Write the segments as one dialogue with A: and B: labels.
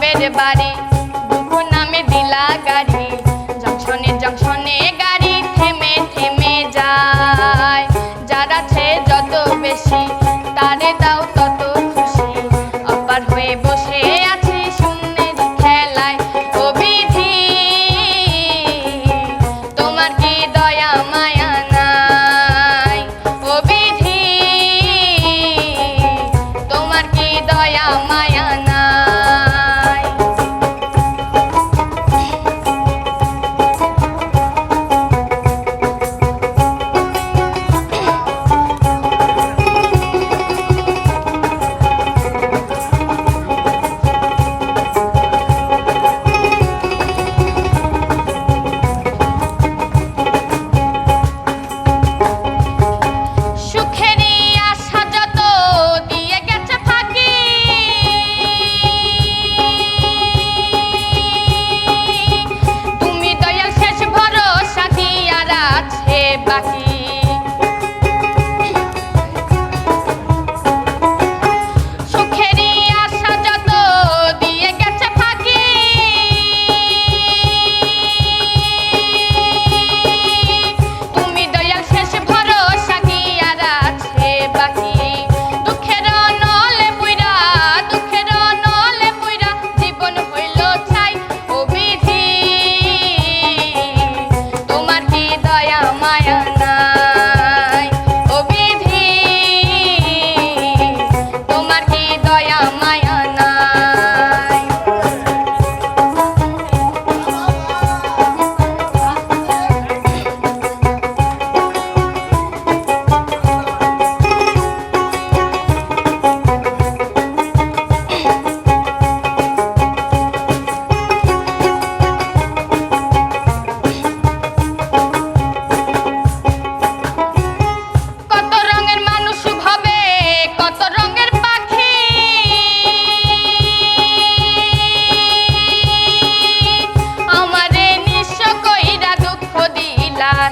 A: বাপের বাড়ি দুপুর নামে দিলা গাড়ি। জংশনে জংশনে গাড়ি থেমে থেমে যায়। যারা যত বেশি, তারে দাও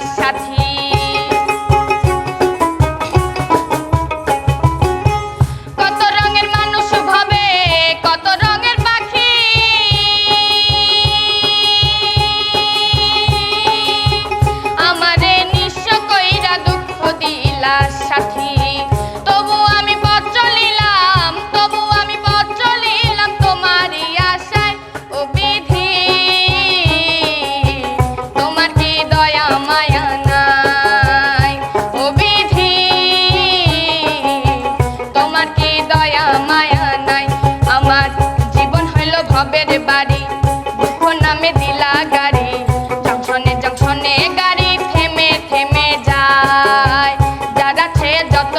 A: shati চাপে দিলা গাড়ি জংশনে জংশনে গাড়ি থেমে থেমে যায়। যারা যত